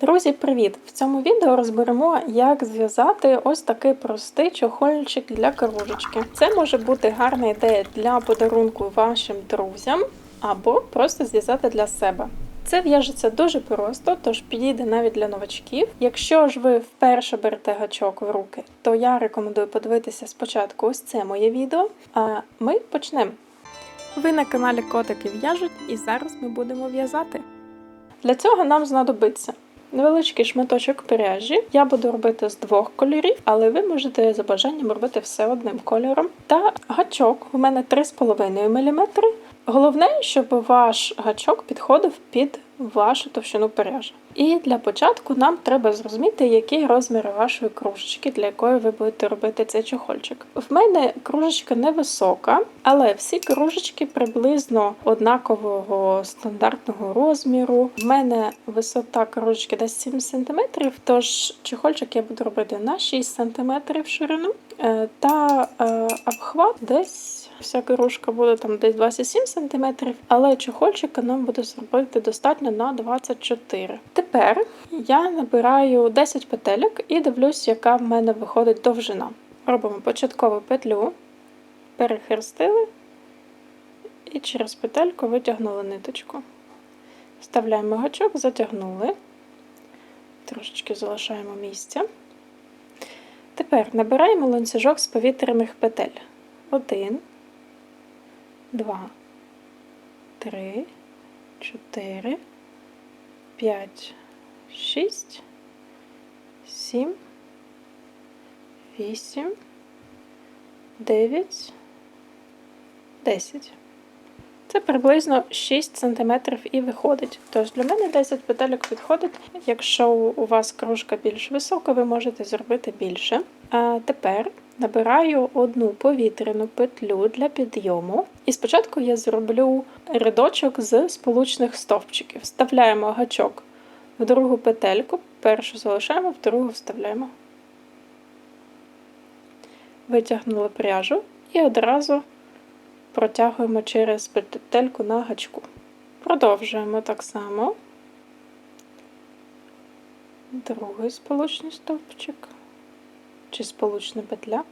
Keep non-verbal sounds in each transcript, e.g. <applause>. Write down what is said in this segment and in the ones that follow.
Друзі, привіт! В цьому відео розберемо, як зв'язати ось такий простий чохольчик для кружечки. Це може бути гарна ідея для подарунку вашим друзям або просто зв'язати для себе. Це в'яжеться дуже просто, тож підійде навіть для новачків. Якщо ж ви вперше берете гачок в руки, то я рекомендую подивитися спочатку ось це моє відео. А ми почнемо. Ви на каналі Котики в'яжуть, і зараз ми будемо в'язати. Для цього нам знадобиться невеличкий шматочок пряжі. Я буду робити з двох кольорів, але ви можете за бажанням робити все одним кольором. Та гачок у мене 3,5 мм. Головне, щоб ваш гачок підходив під вашу товщину пряжі. І для початку нам треба зрозуміти, який розмір вашої кружечки, для якої ви будете робити цей чохольчик. В мене кружечка невисока, але всі кружечки приблизно однакового стандартного розміру. В мене висота кружечки десь 7 см, тож чохольчик я буду робити на 6 см ширину е, та е, обхват десь. Вся кружка буде там десь 27 см, але чохольчика нам буде зробити достатньо на 24 Тепер я набираю 10 петельок і дивлюсь, яка в мене виходить довжина. Робимо початкову петлю, перехрестили і через петельку витягнули ниточку. Вставляємо гачок, затягнули, трошечки залишаємо місця. Тепер набираємо ланцюжок з повітряних петель. Один, два, три, чотири. 5, 6, 7, 8, 9, 10. Це приблизно 6 см і виходить. Тож для мене 10 петельок підходить. Якщо у вас кружка більш висока, ви можете зробити більше. А тепер набираю одну повітряну петлю для підйому. І спочатку я зроблю рядочок з сполучних стовпчиків. Вставляємо гачок в другу петельку, першу залишаємо, в другу вставляємо. Витягнули пряжу і одразу протягуємо через петельку на гачку. Продовжуємо так само. Другий сполучний стовпчик чи сполучна петля,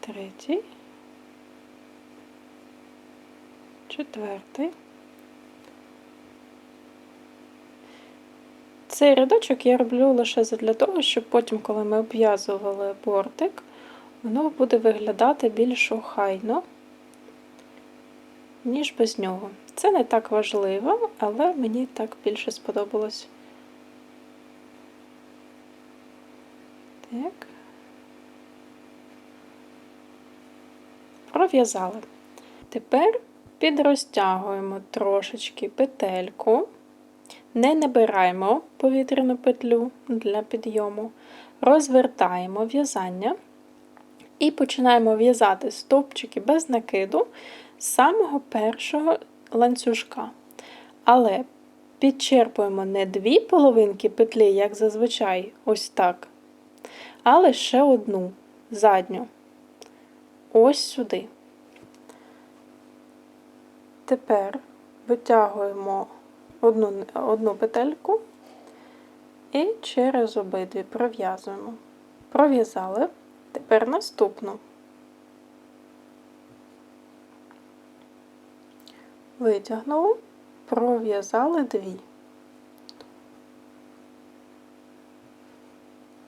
третій, четвертий. Цей рядочок я роблю лише для того, щоб потім, коли ми обв'язували бортик, воно буде виглядати більш охайно, ніж без нього. Це не так важливо, але мені так більше сподобалось. Так. Пров'язали. Тепер підрозтягуємо трошечки петельку, не набираємо повітряну петлю для підйому, розвертаємо в'язання і починаємо в'язати стовпчики без накиду з самого першого ланцюжка. Але підчерпуємо не дві половинки петлі, як зазвичай, ось так, а лише одну задню ось сюди. Тепер витягуємо одну, одну петельку і через обидві пров'язуємо. Пров'язали, тепер наступну. Витягнули, пров'язали дві.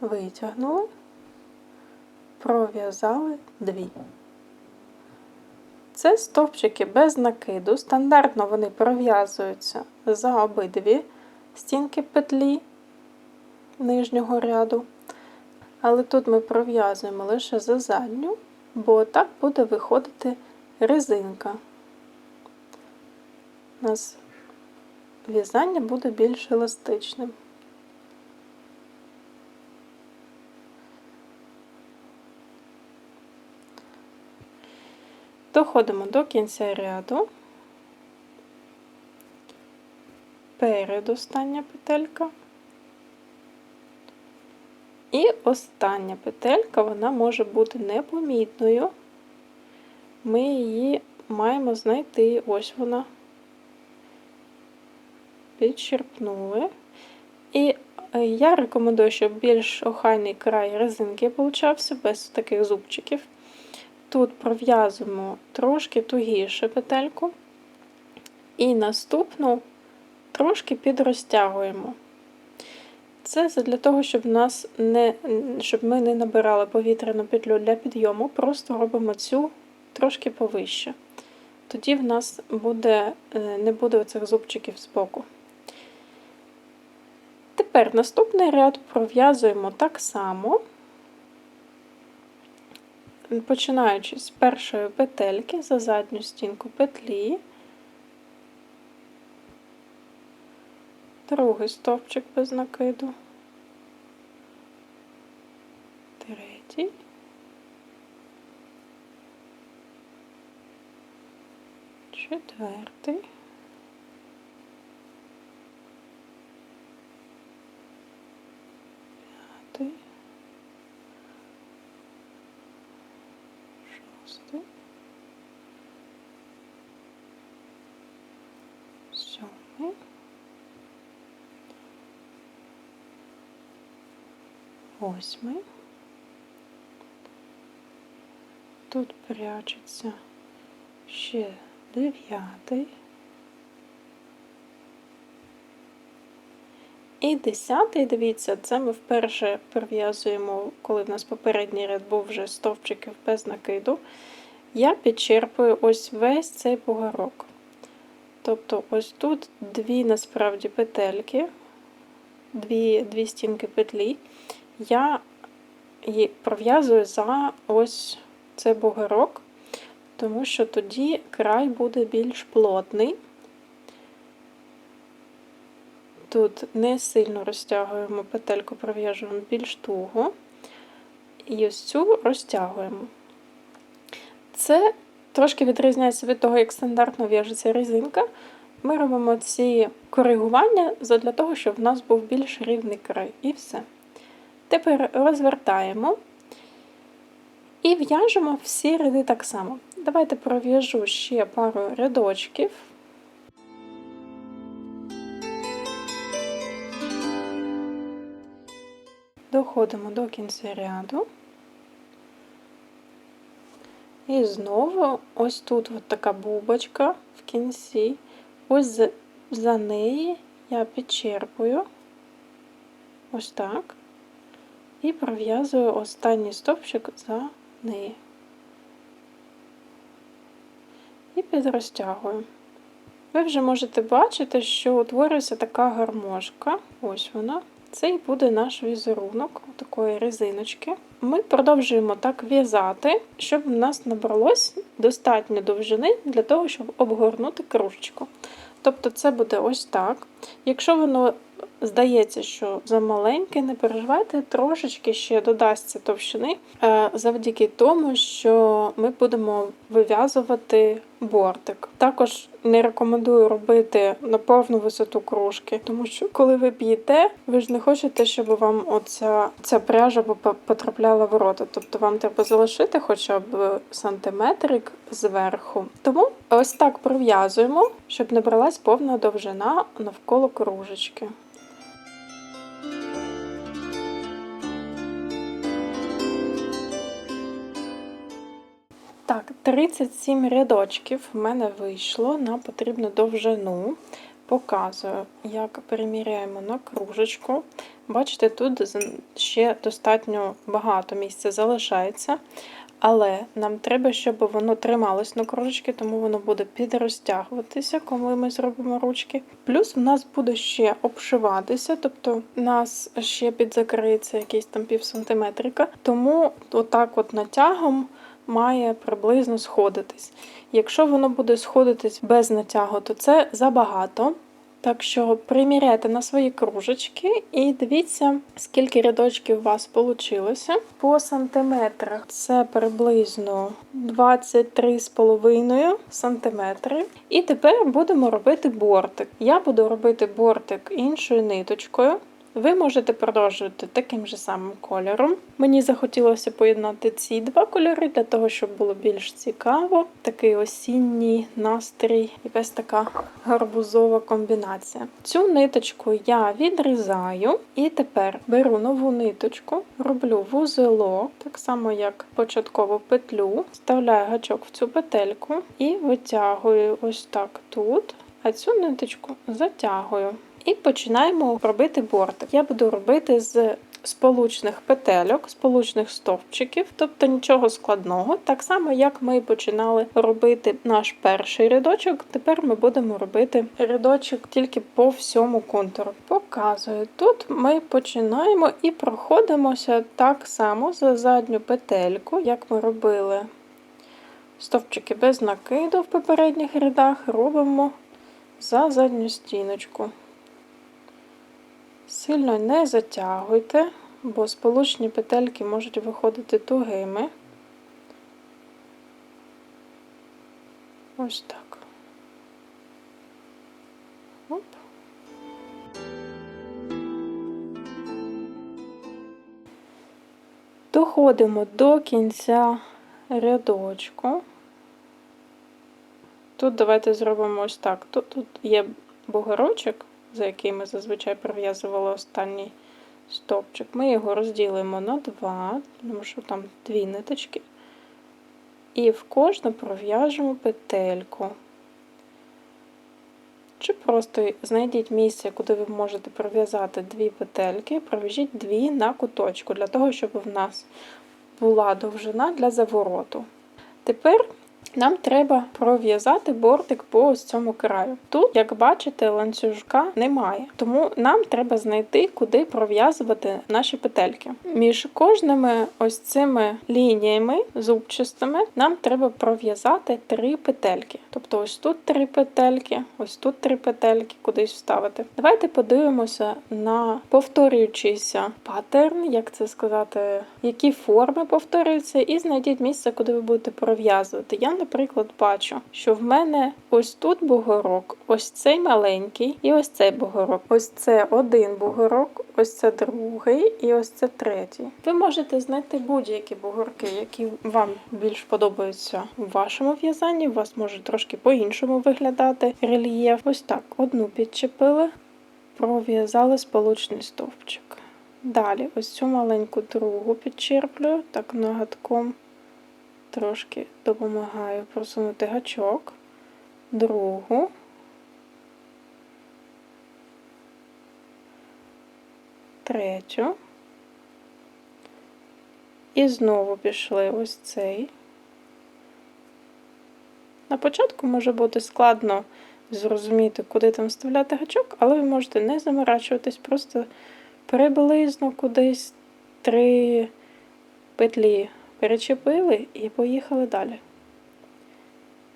Витягнули, пров'язали дві. Це стовпчики без накиду. Стандартно вони пров'язуються за обидві стінки петлі нижнього ряду. Але тут ми пров'язуємо лише за задню, бо так буде виходити резинка. У нас в'язання буде більш еластичним. Доходимо до кінця ряду, передостання петелька. І остання петелька, вона може бути непомітною. Ми її маємо знайти, ось вона. Підчерпнули. І Е, Я рекомендую, щоб більш охайний край резинки получався без таких зубчиків. Тут пров'язуємо трошки тугіше петельку. І наступну трошки підрозтягуємо. Це для того, щоб, нас не, щоб ми не набирали повітряну петлю для підйому, просто робимо цю трошки повище. Тоді в нас буде, е, не буде оцих зубчиків збоку. Тепер наступний ряд пров'язуємо так само, починаючи з першої петельки за задню стінку петлі, другий стовпчик без накиду, третій. Четвертий. Восьмий. Тут прячеться ще дев'ятий. І десятий, дивіться, це ми вперше прив'язуємо, коли в нас попередній ряд був вже стовпчиків без накиду. Я підчерпую ось весь цей бугорок. Тобто, ось тут дві насправді петельки, дві, дві стінки петлі. Я її пров'язую за ось цей бугорок, тому що тоді край буде більш плотний. Тут не сильно розтягуємо петельку, пров'яжуємо більш туго. І ось цю розтягуємо. Це трошки відрізняється від того, як стандартно в'яжеться резинка. Ми робимо ці коригування для того, щоб в нас був більш рівний край. І все. Тепер розвертаємо і в'яжемо всі ряди так само. Давайте пров'яжу ще пару рядочків. Доходимо до кінця ряду. І знову ось тут от така бубочка в кінці. Ось за неї я підчерпую ось так. І пров'язую останній стовпчик за неї. І підрозтягую. Ви вже можете бачити, що утворюється така гармошка. Ось вона. Це і буде наш візерунок такої резиночки. Ми продовжуємо так в'язати, щоб в нас набралось достатньо довжини для того, щоб обгорнути кружечку. Тобто це буде ось так. Якщо воно здається, що замаленьке, не переживайте, трошечки ще додасться товщини е, завдяки тому, що ми будемо вив'язувати бортик. Також не рекомендую робити на повну висоту кружки, тому що коли ви п'єте, ви ж не хочете, щоб вам оця ця пряжа потрапляла в рота. Тобто вам треба залишити хоча б сантиметрик зверху. Тому ось так пров'язуємо, щоб не бралась повна довжина навколо кружечки. 37 рядочків в мене вийшло на потрібну довжину. Показую, як переміряємо на кружечку. Бачите, тут ще достатньо багато місця залишається, але нам треба, щоб воно трималось на кружечки, тому воно буде підрозтягуватися, коли ми зробимо ручки. Плюс в нас буде ще обшиватися, тобто у нас ще підзакриється якийсь там пів сантиметрика, тому отак от натягом має приблизно сходитись. Якщо воно буде сходитись без натягу, то це забагато. Так що приміряйте на свої кружечки і дивіться, скільки рядочків у вас вийшло. По сантиметрах це приблизно 23,5 сантиметри. І тепер будемо робити бортик. Я буду робити бортик іншою ниточкою. Ви можете продовжувати таким же самим кольором. Мені захотілося поєднати ці два кольори для того, щоб було більш цікаво. Такий осінній настрій, якась така гарбузова комбінація. Цю ниточку я відрізаю і тепер беру нову ниточку, роблю вузелок, так само як початкову петлю, вставляю гачок в цю петельку і витягую ось так тут, а цю ниточку затягую. І починаємо робити бортик. Я буду робити з сполучних петельок, сполучних стовпчиків, тобто нічого складного. Так само, як ми починали робити наш перший рядочок, тепер ми будемо робити рядочок тільки по всьому контуру. Показую. Тут ми починаємо і проходимося так само за задню петельку, як ми робили стовпчики без накиду в попередніх рядах, робимо за задню стіночку. Сильно не затягуйте, бо сполучні петельки можуть виходити тугими. Ось так. Оп. Доходимо до кінця рядочку. Тут давайте зробимо ось так. Тут, тут є бугорочок, за який ми зазвичай прив'язували останній стовпчик. Ми його розділимо на два, тому що там дві ниточки. І в кожну пров'яжемо петельку. Чи просто знайдіть місце, куди ви можете пров'язати дві петельки, пров'яжіть дві на куточку, для того, щоб в нас була довжина для завороту. Тепер нам треба пров'язати бортик по ось цьому краю. Тут, як бачите, ланцюжка немає, тому нам треба знайти, куди пров'язувати наші петельки. Між кожними ось цими лініями зубчастими нам треба пров'язати три петельки. Тобто ось тут три петельки, ось тут три петельки, кудись вставити. Давайте подивимося на повторюючийся паттерн, як це сказати, які форми повторюються, і знайдіть місце, куди ви будете пров'язувати. Я наприклад, бачу, що в мене ось тут бугорок, ось цей маленький і ось цей бугорок. Ось це один бугорок, ось це другий і ось це третій. Ви можете знайти будь-які бугорки, які вам більш подобаються в вашому в'язанні. У вас може трошки по-іншому виглядати рельєф. Ось так, одну підчепили, пров'язали сполучний стовпчик. Далі, ось цю маленьку другу підчерплюю, так нагадком трошки допомагаю просунути гачок, другу. Третю. І знову пішли ось цей. На початку може бути складно зрозуміти, куди там вставляти гачок, але ви можете не заморачуватись, просто приблизно кудись три петлі перечепили і поїхали далі.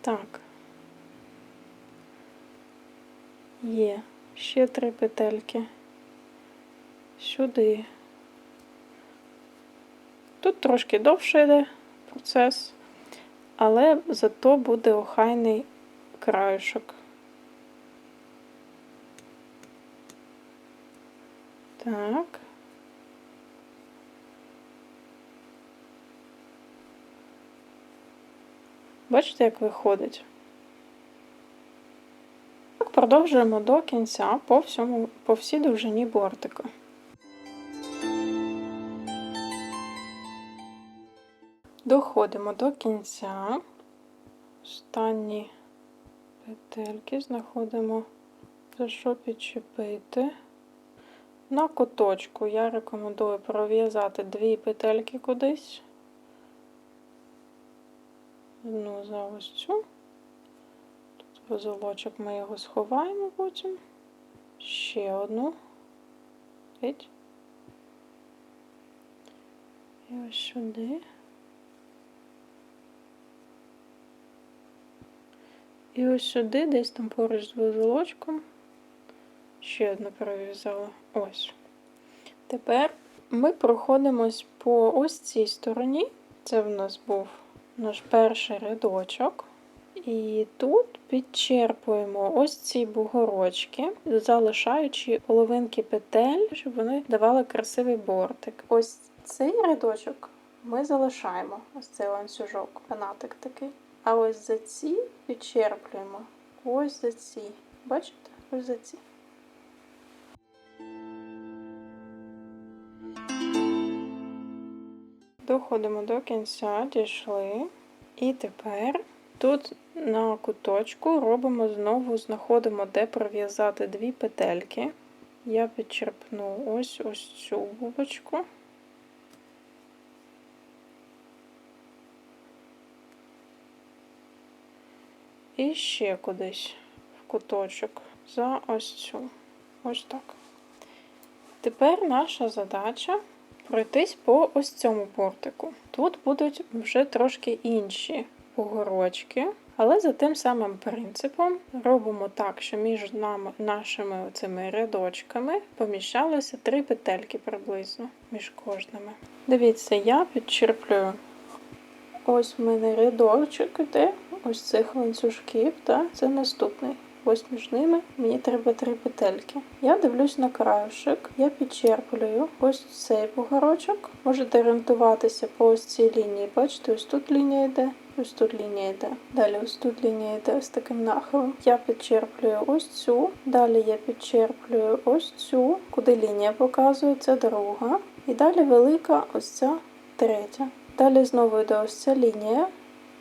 Так. Є. Ще три петельки. Сюди. Тут трошки довше йде процес, але зато буде охайний краюшок. Так. Бачите, як виходить? Так, продовжуємо до кінця по всьому, по всій довжині бортика. Доходимо до кінця. Останні петельки знаходимо, за що підчепити. На куточку я рекомендую пров'язати дві петельки кудись. Одну за ось цю. Тут вузолочок ми його сховаємо потім. Ще одну. Геть. І ось сюди. І ось сюди, десь там поруч з вузолочком. Ще одну перев'язала. Ось. Тепер ми проходимось по ось цій стороні. Це в нас був наш перший рядочок. І тут підчерпуємо ось ці бугорочки, залишаючи половинки петель, щоб вони давали красивий бортик. Ось цей рядочок ми залишаємо, ось цей ланцюжок, канатик такий. А ось за ці підчерплюємо. Ось за ці. Бачите? Ось за ці. Доходимо до кінця, дійшли. І тепер тут на куточку робимо знову, знаходимо, де пров'язати дві петельки. Я підчерпну ось ось цю бубочку. І ще кудись в куточок за ось цю. Ось так. Тепер наша задача пройтись по ось цьому портику. Тут будуть вже трошки інші бугорочки, але за тим самим принципом робимо так, що між нами, нашими цими рядочками поміщалося три петельки приблизно між кожними. Дивіться, я підчерплюю. Ось в мене рядочок іде, ось цих ланцюжків, так? це наступний. Ось між ними мені треба три петельки. Я дивлюсь на краюшок, я підчерплюю ось цей бугорочок. Можете орієнтуватися по ось цій лінії. Бачите, ось тут лінія йде, ось тут лінія йде. Далі ось тут лінія йде ось таким нахилом. Я підчерплюю ось цю, далі я підчерплюю ось цю, куди лінія показує, це друга. І далі велика ось ця третя. Далі знову йде ось ця лінія.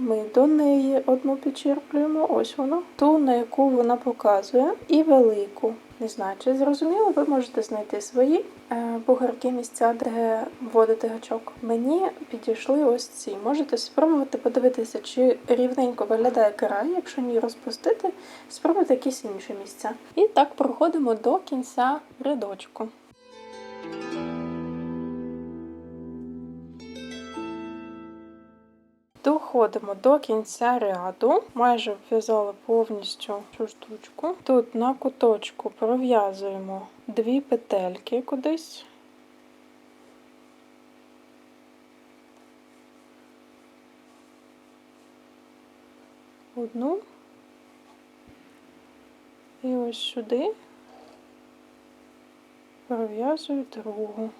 Ми до неї одну підчерплюємо, ось воно, ту, на яку вона показує, і велику. Не знаю, чи зрозуміло, ви можете знайти свої е, бугарки місця, де вводити гачок. Мені підійшли ось ці. Можете спробувати подивитися, чи рівненько виглядає край, якщо ні розпустити, спробуйте якісь інші місця. І так проходимо до кінця рядочку. Доходимо до кінця ряду, майже вв'язали повністю цю штучку. Тут на куточку пров'язуємо дві петельки кудись. Одну. І ось сюди пров'язую другу.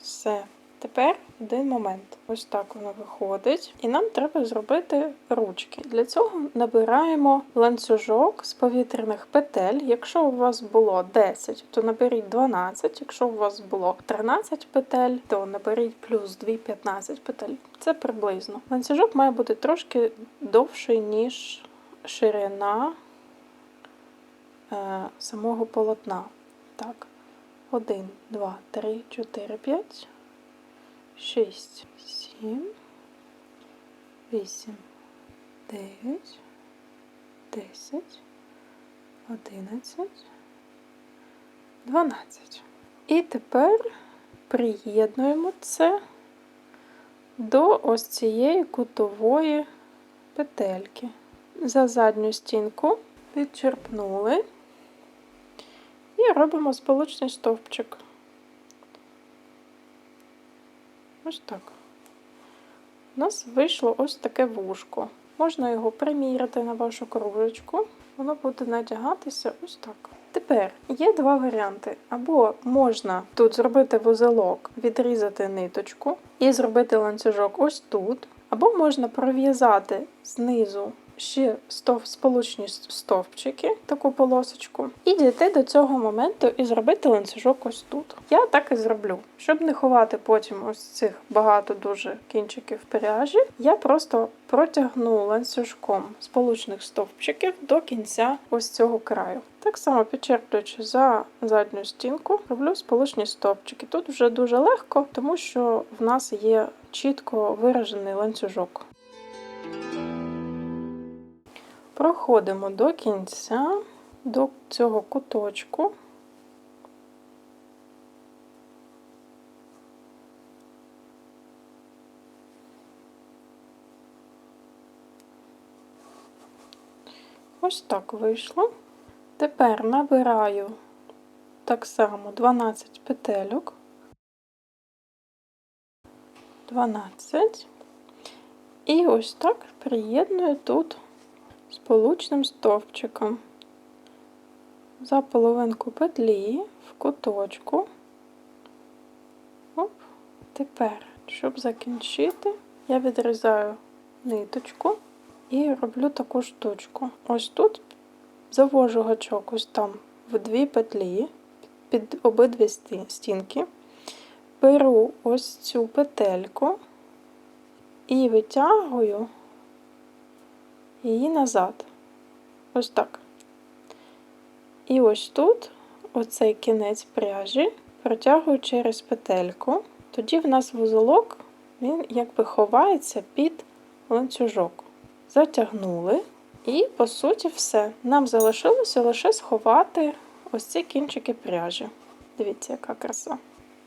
Все. Тепер один момент. Ось так воно виходить. І нам треба зробити ручки. Для цього набираємо ланцюжок з повітряних петель. Якщо у вас було 10, то наберіть 12. Якщо у вас було 13 петель, то наберіть плюс 2 15 петель. Це приблизно. Ланцюжок має бути трошки довший, ніж ширина е, самого полотна. Так. 1, 2, 3, 4, 5. 6, 7, 8, 9, 10, 11, 12. І тепер приєднуємо це до ось цієї кутової петельки. За задню стінку підчерпнули і робимо сполучний стовпчик. Ось так. У нас вийшло ось таке вушко. Можна його приміряти на вашу кружечку, воно буде надягатися ось так. Тепер є два варіанти. Або можна тут зробити вузелок, відрізати ниточку і зробити ланцюжок ось тут, або можна пров'язати знизу ще стов, сполучні стовпчики, таку полосочку, і дійти до цього моменту і зробити ланцюжок ось тут. Я так і зроблю. Щоб не ховати потім ось цих багато дуже кінчиків пряжі, я просто протягну ланцюжком сполучних стовпчиків до кінця ось цього краю. Так само підчерплюючи за задню стінку, роблю сполучні стовпчики. Тут вже дуже легко, тому що в нас є чітко виражений ланцюжок. Проходимо до кінця, до цього куточку. Ось так вийшло. Тепер набираю так само 12 петельок. 12. І ось так приєдную тут сполучним стовпчиком за половинку петлі в куточку. Оп. Тепер, щоб закінчити, я відрізаю ниточку і роблю таку штучку. Ось тут завожу гачок ось там в дві петлі під обидві стінки. Беру ось цю петельку і витягую її назад. Ось так. І ось тут, оцей кінець пряжі, протягую через петельку. Тоді в нас вузолок, він якби ховається під ланцюжок. Затягнули. І, по суті, все. Нам залишилося лише сховати ось ці кінчики пряжі. Дивіться, яка краса.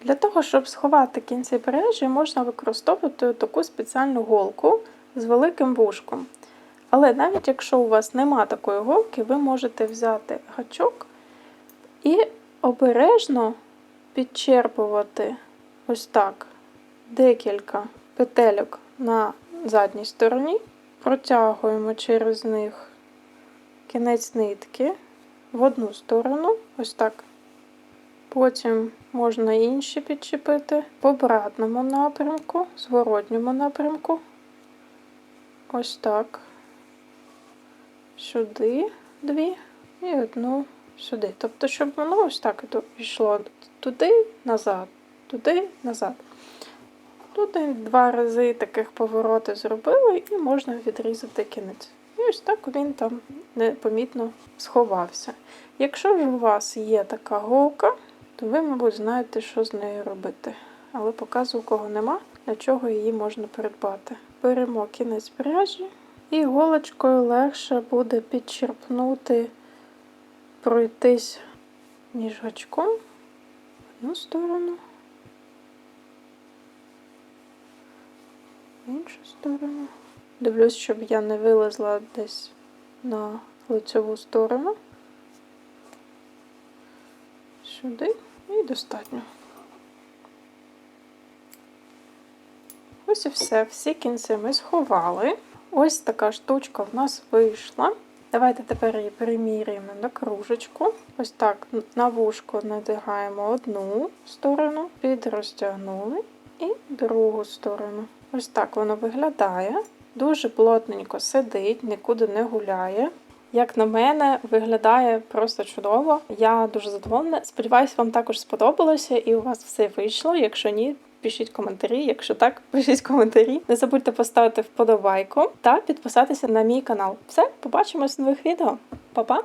Для того, щоб сховати кінці пряжі, можна використовувати таку спеціальну голку з великим вушком. Але навіть якщо у вас нема такої голки, ви можете взяти гачок і обережно підчерпувати ось так декілька петельок на задній стороні, протягуємо через них кінець нитки в одну сторону, ось так. Потім можна інші підчепити в обратному напрямку, зворотньому напрямку. Ось так. Сюди дві і одну сюди. Тобто, щоб воно ось так йшло туди, назад, туди, назад. Тут два рази таких повороти зробили і можна відрізати кінець. І ось так він там непомітно сховався. Якщо ж у вас є така голка, то ви, мабуть, знаєте, що з нею робити. Але показу, у кого нема, для чого її можна придбати. Беремо кінець пряжі і голочкою легше буде підчерпнути, пройтись ніж гачком в одну сторону, в іншу сторону. Дивлюсь, щоб я не вилезла десь на лицеву сторону. Сюди і достатньо. Ось і все. Всі кінці ми сховали. Ось така штучка в нас вийшла. Давайте тепер її приміряємо на кружечку. Ось так на вушко надягаємо одну сторону, підрозтягнули і другу сторону. Ось так воно виглядає. Дуже плотненько сидить, нікуди не гуляє. Як на мене, виглядає просто чудово. Я дуже задоволена. Сподіваюсь, вам також сподобалося і у вас все вийшло. Якщо ні, пишіть коментарі. Якщо так, <laughs> пишіть коментарі. Не забудьте поставити вподобайку та підписатися на мій канал. Все, побачимось в нових відео. Па-па!